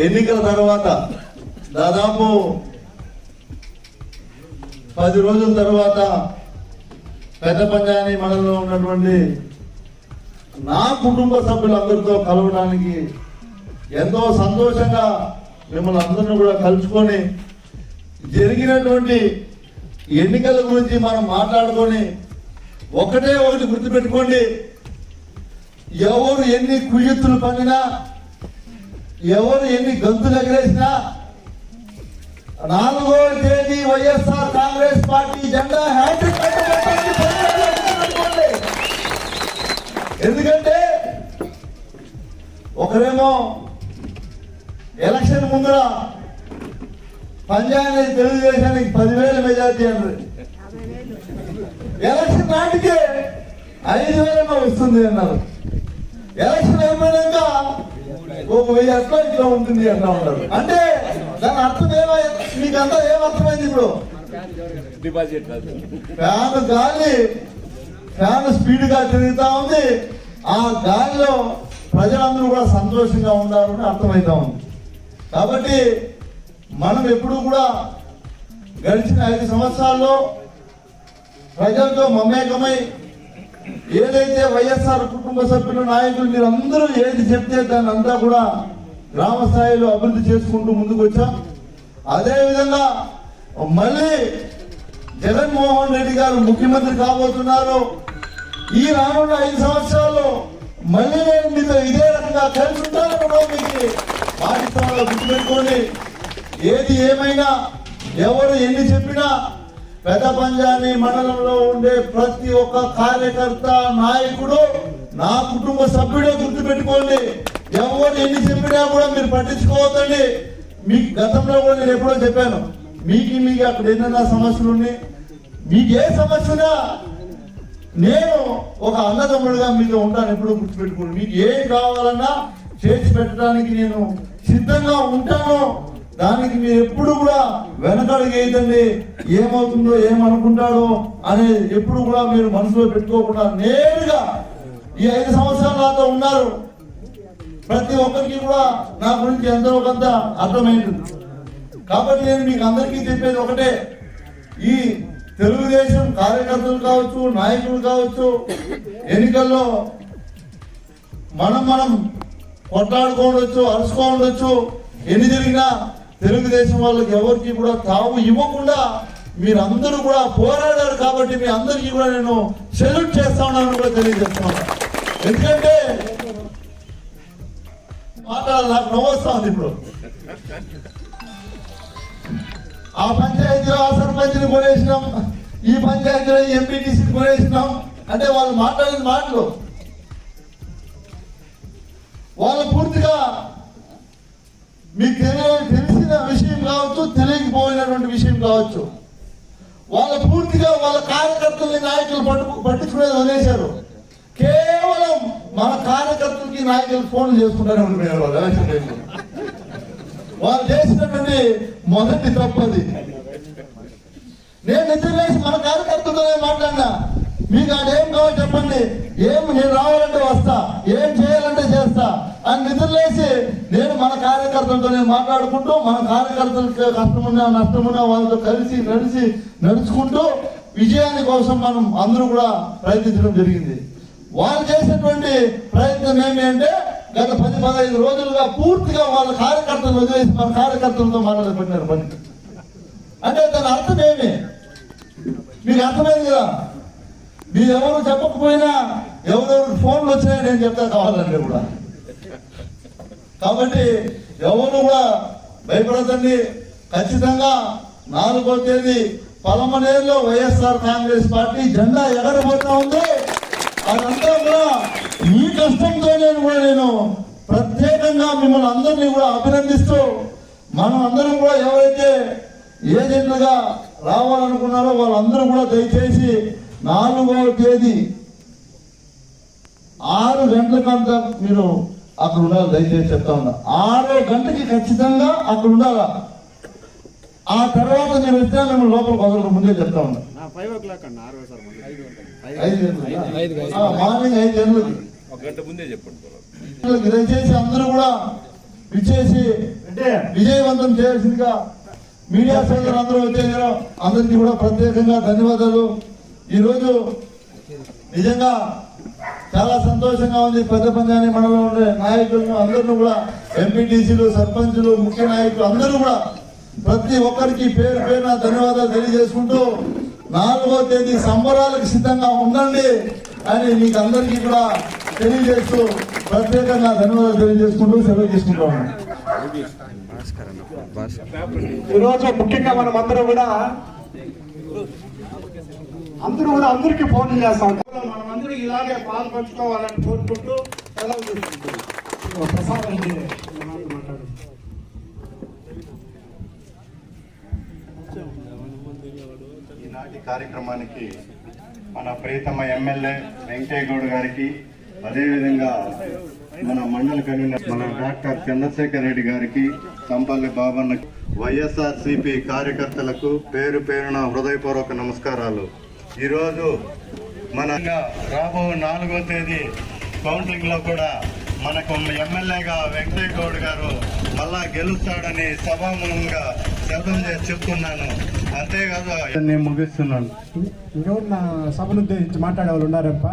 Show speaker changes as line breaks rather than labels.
ఎన్నికల తర్వాత దాదాపు పది రోజుల తర్వాత పెద్ద పంజాని మండలంలో ఉన్నటువంటి నా కుటుంబ సభ్యులందరితో కలవడానికి ఎంతో సంతోషంగా మిమ్మల్ని అందరిని కూడా కలుసుకొని జరిగినటువంటి ఎన్నికల గురించి మనం మాట్లాడుకొని ఒకటే ఒకటి గుర్తుపెట్టుకోండి. ఎవరు ఎన్ని కుయ్యత్తులు పండినా ఎవరు ఎన్ని గంతులు ఎగరేసినా నాలుగో తేదీ వైఎస్ఆర్ కాంగ్రెస్ పార్టీ జెండా హ్యాండ్రిక్ ఎందుకంటే ఒకరేమో ఎలక్షన్ ముందర పంజాబ్ తెలుగుదేశానికి పదివేల మెజార్టీ అన్నారు. ఎలక్షన్ నాటికే ఐదు వేలమో వస్తుంది అన్నారు. ఎలక్షన్ అయిపోయినాక ఒక వెయ్యి అట్లా ఇట్లా ఉంటుంది అంటా ఉన్నారు. అంటే దాని అర్థం ఏమై మీకు అంతా ఏమర్థమైంది ఇప్పుడు?
డిపాజిట్
ఫ్యాన్ గాలి ఫ్యాన్ స్పీడ్గా తిరుగుతా ఉంది. ఆ గాలిలో ప్రజలందరూ కూడా సంతోషంగా ఉండాలని అని అర్థమవుతా ఉంది. కాబట్టి మనం ఎప్పుడు కూడా గడిచిన ఐదు సంవత్సరాల్లో ప్రజలతో మమేకమై ఏదైతే వైఎస్ఆర్ కుటుంబ సభ్యులు నాయకులు మీరు అందరూ ఏది చెప్తే దాన్ని అంతా కూడా గ్రామ స్థాయిలో అభివృద్ధి చేసుకుంటూ ముందుకు వచ్చాం. అదేవిధంగా మళ్ళీ జగన్మోహన్ రెడ్డి గారు ముఖ్యమంత్రి కాబోతున్నారు. ఈ రానున్న ఐదు సంవత్సరాల్లో మళ్ళీ నేను మీతో ఇదే రకంగా కలిసి ఉంటాను కూడా మీకు పాకిస్తాన్లో గుర్తుపెట్టుకోండి. ఏది ఏమైనా ఎవరు ఎన్ని చెప్పినా పెద్ద పంజాని మండలంలో ఉండే ప్రతి ఒక్క కార్యకర్త నాయకుడు నా కుటుంబ సభ్యుడే గుర్తుపెట్టుకోండి ఎవరు ఎన్ని చెప్పినా కూడా మీరు పట్టించుకోవద్దండి. మీకు గతంలో కూడా నేను ఎప్పుడో చెప్పాను. మీకు మీకు అక్కడ ఏదైనా సమస్యలు ఉన్నాయి. మీకు ఏ సమస్య నేను ఒక అన్నదమ్ముడుగా మీతో ఉంటాను ఎప్పుడూ గుర్తుపెట్టుకోండి మీకు ఏం కావాలన్నా చేసి పెట్టడానికి నేను సిద్ధంగా ఉంటాను. దానికి మీరు ఎప్పుడు కూడా వెనకడుగు ఏమవుతుందో ఏమనుకుంటాడో అనేది ఎప్పుడు కూడా మీరు మనసులో పెట్టుకోకుండా నేరుగా ఈ ఐదు సంవత్సరాలు నాతో ఉన్నారు. ప్రతి ఒక్కరికి కూడా నా గురించి ఎంతో కొంత అర్థమైంది. కాబట్టి నేను మీకు అందరికీ చెప్పేది ఒకటే. ఈ తెలుగుదేశం కార్యకర్తలు కావచ్చు నాయకులు కావచ్చు ఎన్నికల్లో మనం మనం కొట్లాడుకోవచ్చు అరుచుకోవచ్చు ఎన్ని జరిగినా తెలుగుదేశం వాళ్ళకి ఎవరికి కూడా తావు ఇవ్వకుండా మీరందరూ కూడా పోరాడారు కాబట్టి మీ అందరికీ కూడా నేను సెల్యూట్ చేస్తా ఉన్నాను కూడా తెలియజేస్తున్నాను. ఎందుకంటే మాట్లాడాలి నాకు నవ్వొస్తా ఉంది ఇప్పుడు. ఆ పంచాయతీలో ఆ సర్పంచ్ని కొనేసినాం ఈ పంచాయతీలో ఎంపీటీసీని కొనేసినాం. అంటే వాళ్ళు మాట్లాడిన మాటలు. వాళ్ళు పూర్తిగా మీకు తెలియ తెలిసిన విషయం కావచ్చు తెలియకపోయినటువంటి విషయం కావచ్చు వాళ్ళ పూర్తిగా వాళ్ళ కార్యకర్తల్ని నాయకులు పట్టు పట్టించుకునేది వదిలేశారు. కేవలం మన కార్యకర్తలకి నాయకులు ఫోన్ చేసుకుంటానే ఉండిపోయారు వాళ్ళు ఎలక్షన్ టైంలో వాళ్ళు చేసినటువంటి మొదటి తప్పది నేను నిద్ర లేసి మన కార్యకర్తలతోనే మాట్లాడినా మీకు ఆడ కావాలి చెప్పండి ఏం నేను రావాలి వస్తా ఏం చేయాలంటే చేస్తా అని నిద్రలేసి నేను మన కార్యకర్తలతోనే మాట్లాడుకుంటూ మన కార్యకర్తలకి కష్టమున్నా నష్టమున్నా వాళ్ళతో కలిసి నడిచి నడుచుకుంటూ విజయాన్ని కోసం మనం అందరూ కూడా ప్రయత్నించడం జరిగింది. వాళ్ళు చేసినటువంటి ప్రయత్నం ఏమి అంటే గత పది పదహైదు రోజులుగా పూర్తిగా వాళ్ళ కార్యకర్తలు వదిలేసి మన కార్యకర్తలతో మాట్లాడబడినారు పని అంటే దాని అర్థం ఏమి? మీకు అర్థమైంది కదా? మీరు ఎవరు చెప్పకపోయినా ఎవరెవరు ఫోన్లు వచ్చినా నేను చెప్తా కావాలంటే కూడా. కాబట్టి ఎవరు కూడా భయపడదండి ఖచ్చితంగా నాలుగో తేదీ పలమనేరులో వైఎస్ఆర్ కాంగ్రెస్ పార్టీ జెండా ఎగరబోతా ఉంది. అదంతా కూడా మీ కష్టంతో నేను కూడా నేను ప్రత్యేకంగా మిమ్మల్ని అందరినీ కూడా అభినందిస్తూ మనం అందరం కూడా ఎవరైతే ఏజెంట్లుగా రావాలనుకున్నారో వాళ్ళందరూ కూడా దయచేసి నాలుగవ తేదీ ఆరు గంటలకంతా మీరు అక్కడ ఉండాలి దయచేసి చెప్తా ఉన్నా. ఆరో గంటకి ఖచ్చితంగా అక్కడ ఉండాలా ఆ తర్వాత నేను వచ్చినా మేము లోపల వదలరు ముందే చెప్తా ఉన్నా. మార్నింగ్ ఐదు గంటలకి.
ఒక గంట ముందే చెప్పండి
గంటలకి దయచేసి అందరూ కూడా విచ్చేసి విజయవంతం చేయాల్సిందిగా మీడియా సోదరులు అందరూ వచ్చేసారు. అందరికీ కూడా ప్రత్యేకంగా ధన్యవాదాలు. ఈరోజు నిజంగా చాలా సంతోషంగా ఉంది. పెద్ద పంజాని మండలంలో ఉండే నాయకులను అందరిని కూడా ఎంపీటీసీలు సర్పంచులు ముఖ్య నాయకులు అందరూ కూడా ప్రతి ఒక్కరికి పేరు పేరున ధన్యవాదాలు తెలియజేసుకుంటూ నాలుగో తేదీ సంబరాలకు సిద్ధంగా ఉండండి అని మీకు అందరికీ కూడా తెలియజేస్తూ ప్రత్యేకంగా ధన్యవాదాలు తెలియజేసుకుంటూ సెలవు తీసుకుంటాము
ఈరోజు ముఖ్యంగా మనం అందరూ కూడా అందరూ కూడా అందరికీ ఫోన్లు చేస్తాం. మనం ఇలాగే పాలు పంచుకోవాలని కోరుకుంటూ సెలవు తీసుకుంటాం ప్రసాద్ రెడ్డి మాట్లాడు
ఈనాటి కార్యక్రమానికి మన ప్రియతమ ఎమ్మెల్యే వెంకయ్య గౌడ్ గారికి అదేవిధంగా మన మండల కన్వీనర్ మన డాక్టర్ చంద్రశేఖర్ రెడ్డి గారికి సంపల్లి బాబన్న వైఎస్ఆర్ సిపి కార్యకర్తలకు పేరు పేరున హృదయపూర్వక నమస్కారాలు. ఈరోజు మన రాబో నాలుగో తేదీ కౌంటింగ్లో కూడా మనకు ఎమ్మెల్యేగా వెంకయ్య గౌడ్ గారు మళ్ళా గెలుస్తాడని సభాముఖంగా శబ్దం చేసి చెప్తున్నాను. అంతేకాదు నేను ముగిస్తున్నాను.
ఇంకెవరు నా సభను ఉద్దేశించి మాట్లాడే వాళ్ళు ఉన్నారప్ప?